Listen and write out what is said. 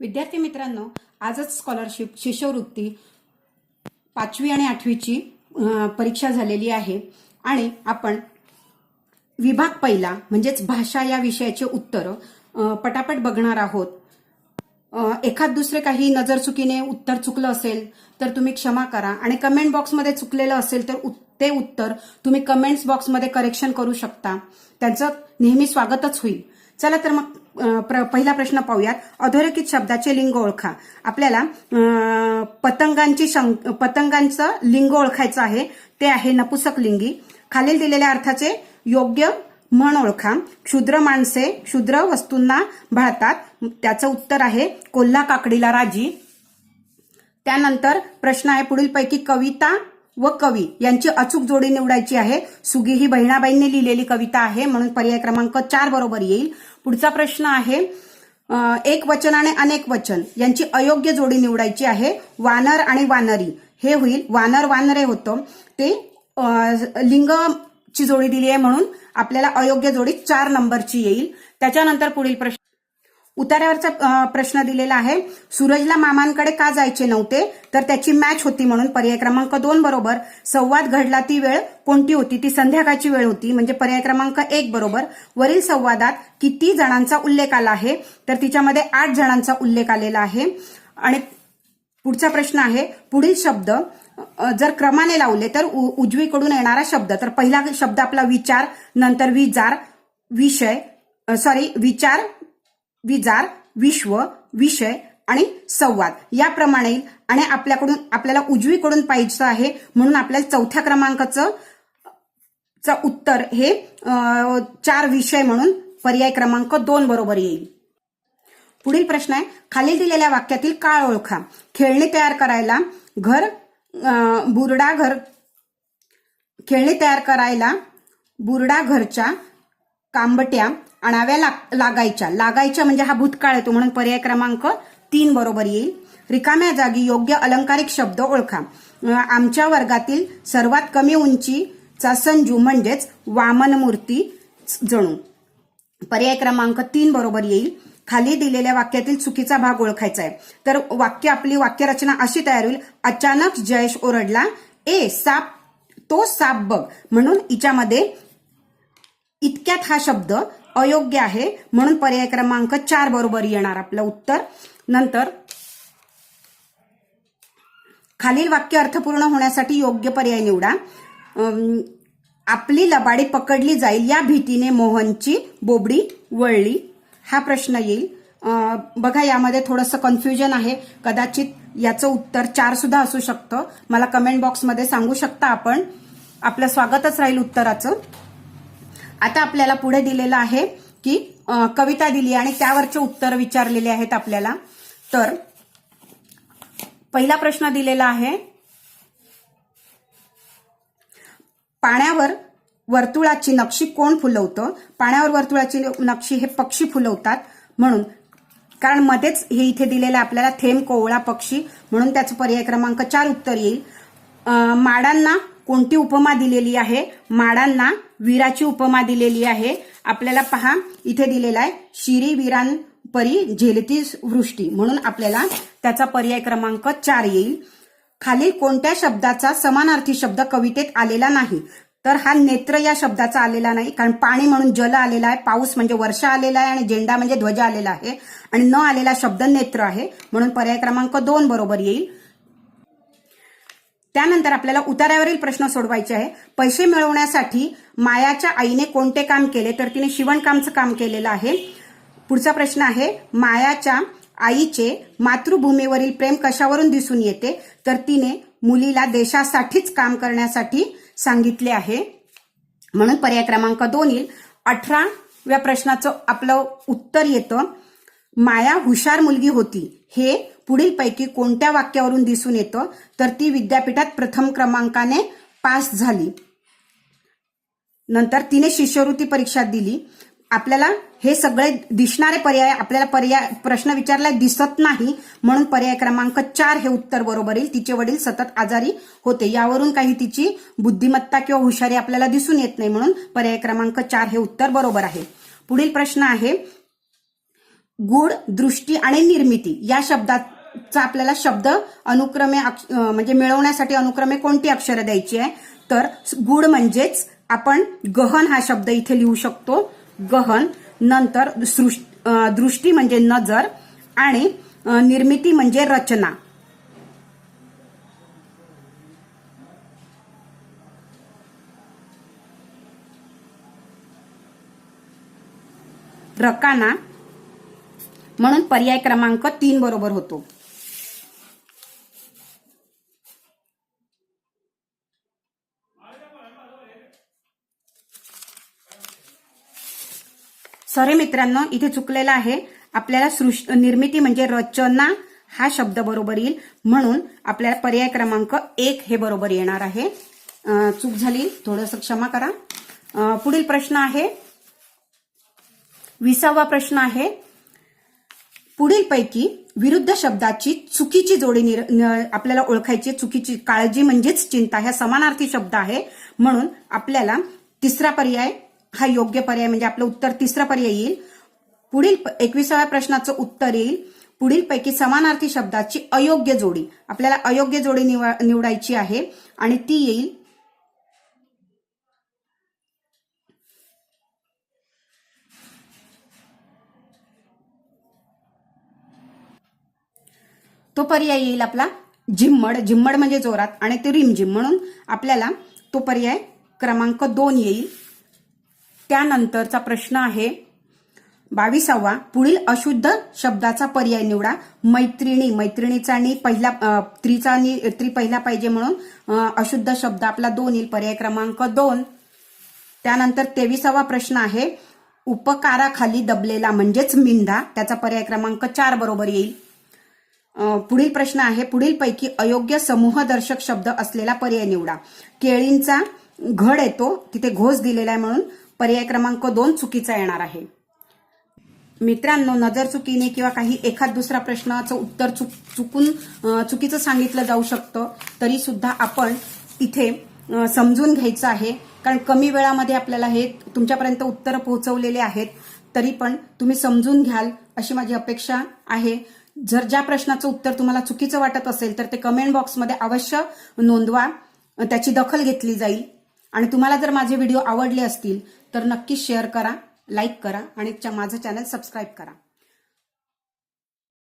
विद्यार्थी मित्रांनो आजच स्कॉलरशिप शिष्यवृत्ती पाचवी आणि आठवीची परीक्षा झालेली आहे. आणि आपण विभाग पहिला म्हणजेच भाषा या विषयाचे उत्तर पटापट बघणार आहोत. एखाद दुसरे काही नजर चुकीने उत्तर चुकलं असेल तर तुम्ही क्षमा करा. आणि कमेंट बॉक्समध्ये चुकलेलं असेल तर उत- ते उत्तर तुम्ही कमेंट्स बॉक्समध्ये करेक्शन करू शकता. त्यांचं नेहमी स्वागतच होईल. चला तर मग प्र- पहिला प्रश्न पाहूयात. अधोरेखित शब्दाचे लिंग ओळखा. आपल्याला पतंगांची पतंगांचं लिंग ओळखायचं आहे. ते आहे नपुसक लिंगी. खालील दिलेल्या अर्थाचे योग्य म्हण ओळखा. क्षुद्र माणसे क्षुद्र वस्तूंना भाळतात. त्याचं उत्तर आहे कोल्हा काकडीला राजी. त्यानंतर प्रश्न आहे पुढीलपैकी कविता व कवी. यांची अचूक जोडी निवडायची आहे. सुगी ही बहिणाबाईंनी लिहिलेली कविता आहे. म्हणून पर्याय क्रमांक चार बरोबर येईल. पुढचा प्रश्न आहे एक वचन आणि अनेक वचन. यांची अयोग्य जोडी निवडायची आहे वानर आणि वानरी. हे होईल वानर वानरे होतं. ते लिंग लिंगची जोडी दिली आहे म्हणून आपल्याला अयोग्य जोडी चार नंबरची येईल. त्याच्यानंतर पुढील प्रश्न उतार्यावरचा प्रश्न दिलेला आहे. सूरजला मामांकडे का जायचे नव्हते? तर त्याची मॅच होती म्हणून पर्याय क्रमांक दोन बरोबर संवाद घडला ती वेळ कोणती होती? ती संध्याकाळची वेळ होती म्हणजे पर्याय क्रमांक एक बरोबर. वरील संवादात किती जणांचा उल्लेख आला आहे? तर तिच्यामध्ये आठ जणांचा उल्लेख आलेला आहे. आणि पुढचा प्रश्न आहे पुढील शब्द जर क्रमाने लावले तर उ- उजवीकडून येणारा शब्द तर पहिला शब्द आपला विचार नंतर विजार विषय सॉरी विचार विजार विश्व विषय आणि संवाद याप्रमाणे येईल. आणि आपल्याकडून आपल्याला उजवीकडून पाहिजे आहे म्हणून आपल्याला चौथ्या क्रमांकाचं चं उत्तर हे चार विषय म्हणून पर्याय क्रमांक दोन बरोबर येईल पुढील प्रश्न आहे खाली दिलेल्या वाक्यातील काळ ओळखा खेळणी तयार करायला घर बुरडा घर खेळणी तयार करायला बुरडा घरच्या कांबट्या आणाव्या लाग- लागायच्या. लागायच्या म्हणजे हा भूतकाळ येतो म्हणून पर्याय क्रमांक तीन बरोबर येईल. रिकाम्या जागी योग्य अलंकारिक शब्द ओळखा. आमच्या वर्गातील सर्वात कमी उंचीचा संजू म्हणजेच वामन मूर्ती जणू. पर्याय क्रमांक तीन बरोबर येईल. खाली दिलेल्या वाक्यातील चुकीचा भाग ओळखायचा आहे. तर वाक्य आपली वाक्यरचना अशी तयार होईल. अचानक जयेश ओरडला ए साप तो साप बघ. म्हणून हिच्यामध्ये इतक्यात हा शब्द अयोग्य आहे. म्हणून पर्याय क्रमांक चार बरोबर येणार आपलं उत्तर. नंतर खालील वाक्य अर्थपूर्ण होण्यासाठी योग्य पर्याय निवडा. आपली लबाडी पकडली जाईल या भीतीने मोहनची बोबडी वळली. हा प्रश्न येईल. बघा यामध्ये थोडंसं कन्फ्युजन आहे. कदाचित याचं उत्तर चार सुद्धा असू शकतं. मला कमेंट बॉक्समध्ये सांगू शकता आपण? आपलं स्वागतच राहील उत्तराचं. आता आपल्याला पुढे दिलेलं आहे की कविता दिली आणि त्यावरचे उत्तर विचारलेले आहेत आपल्याला. तर पहिला प्रश्न दिलेला आहे पाण्यावर वर्तुळाची नक्षी कोण फुलवतं? पाण्यावर वर्तुळाची नक्षी हे पक्षी फुलवतात म्हणून कारण मध्येच हे इथे दिलेलं आहे आपल्याला थेंब कोवळा पक्षी म्हणून त्याचं पर्याय क्रमांक चार उत्तर येईल. माडांना कोणती उपमा दिलेली आहे? माडांना वीराची उपमा दिलेली आहे. आपल्याला पहा इथे दिलेला आहे शिरी वीरांपरी झेलती वृष्टी. म्हणून आपल्याला त्याचा पर्याय क्रमांक चार येईल. खालील कोणत्या शब्दाचा समानार्थी शब्द कवितेत आलेला नाही? तर हा नेत्र या शब्दाचा आलेला नाही कारण पाणी म्हणून जल आलेला आहे पाऊस म्हणजे वर्षा आलेला आहे आणि झेंडा म्हणजे ध्वज आलेला आहे. आणि न आलेला शब्द नेत्र आहे. म्हणून पर्याय क्रमांक दोन बरोबर येईल. त्यानंतर आपल्याला उतार्यावरील प्रश्न सोडवायचे आहे. पैसे मिळवण्यासाठी मायाच्या आईने कोणते काम केले? तर तिने शिवणकामचं काम केलेलं आहे. पुढचा प्रश्न आहे मायाच्या आईचे मातृभूमीवरील प्रेम कशावरून दिसून येते? तर तिने मुलीला देशासाठीच काम करण्यासाठी सांगितले आहे. म्हणून पर्याय क्रमांक दोन येईल अठराव्या प्रश्नाचं आपलं उत्तर येतं. माया हुशार मुलगी होती. हे पुढीलपैकी कोणत्या वाक्यावरून दिसून येतं? तर ती विद्यापीठात प्रथम क्रमांकाने पास झाली. नंतर तिने शिष्यवृत्ती परीक्षा दिली. आपल्याला हे सगळे दिसणारे पर्याय आपल्याला पर्याय प्रश्न विचारला दिसत नाही. म्हणून पर्याय क्रमांक चार हे उत्तर बरोबर येईल. तिचे वडील सतत आजारी होते. यावरून काही तिची बुद्धिमत्ता किंवा हुशारी आपल्याला दिसून येत नाही. म्हणून पर्याय क्रमांक चार हे उत्तर बरोबर आहे. पुढील प्रश्न आहे गुड दृष्टी आणि निर्मिती या शब्दात चा आपल्याला शब्द अनुक्रमे म्हणजे मिळवण्यासाठी अनुक्रमे कोणती अक्षरं द्यायची आहे? तर गुड म्हणजेच आपण गहन हा शब्द इथे लिहू शकतो. गहन नंतर दृष्टी म्हणजे नजर आणि निर्मिती म्हणजे रचना. रकाना म्हणून पर्याय क्रमांक तीन बरोबर होतो. सरे मित्रांनो इथे चुकलेला आहे. आपल्याला सृष्ट निर्मिती म्हणजे रचना हा शब्द बरोबर येईल. म्हणून आपल्याला पर्याय क्रमांक एक हे बरोबर येणार आहे. चूक झाली. थोडस क्षमा करा. पुढील प्रश्न आहे. विसावा प्रश्न आहे. पुढीलपैकी विरुद्ध शब्दाची चुकीची जोडी निर- आपल्याला ओळखायची चुकीची काळजी म्हणजेच चिंता. ह्या समानार्थी शब्द आहे. म्हणून आपल्याला तिसरा पर्याय हा योग्य पर्याय म्हणजे आपलं उत्तर तिसरा पर्याय येईल. पुढील एकविसाव्या प्रश्नाचं उत्तर येईल. पुढीलपैकी समानार्थी शब्दाची अयोग्य जोडी. आपल्याला अयोग्य जोडी निवडायची आहे. आणि ती येईल. तो पर्याय येईल आपला झिम्मड झिम्मड म्हणजे जोरात आणि ते रिमझिम म्हणून आपल्याला तो पर्याय क्रमांक दोन येईल. त्यानंतरचा प्रश्न आहे बावीसावा पुढील अशुद्ध शब्दाचा पर्याय निवडा. मैत्रिणी मैत्रिणीचा आणि पहिला त्रीचा नि त्री पहिला पाहिजे म्हणून अशुद्ध शब्द आपला दोन येईल पर्याय क्रमांक दोन. त्यानंतर तेविसावा प्रश्न आहे उपकाराखाली दबलेला म्हणजेच मिंधा त्याचा पर्याय क्रमांक चार बरोबर येईल. पुढील प्रश्न आहे पुढीलपैकी अयोग्य समूहदर्शक शब्द असलेला पर्याय निवडा. केळींचा घड येतो तिथे घोष दिलेला आहे म्हणून पर्याय क्रमांक दोन चुकीचा येणार आहे. मित्रांनो नजर चुकीने किंवा काही एखाद दुसरा प्रश्नाचं उत्तर चुक चुकून चुकीचं सांगितलं जाऊ शकतं तरी सुद्धा आपण इथे समजून घ्यायचं आहे. कारण कमी वेळामध्ये आपल्याला हे तुमच्यापर्यंत उत्तरं पोहोचवलेले आहेत तरी पण तुम्ही समजून घ्याल अशी माझी अपेक्षा आहे. जर ज्या प्रश्नाचं उत्तर तुम्हाला चुकीचं वाटत असेल तर ते कमेंट बॉक्समध्ये अवश्य नोंदवा. त्याची दखल घेतली जाईल. आणि तुम्हाला जर माझे व्हिडिओ आवडले असतील तर नक्की शेअर करा लाईक करा आणि च्या- माझं चॅनल सबस्क्राईब करा.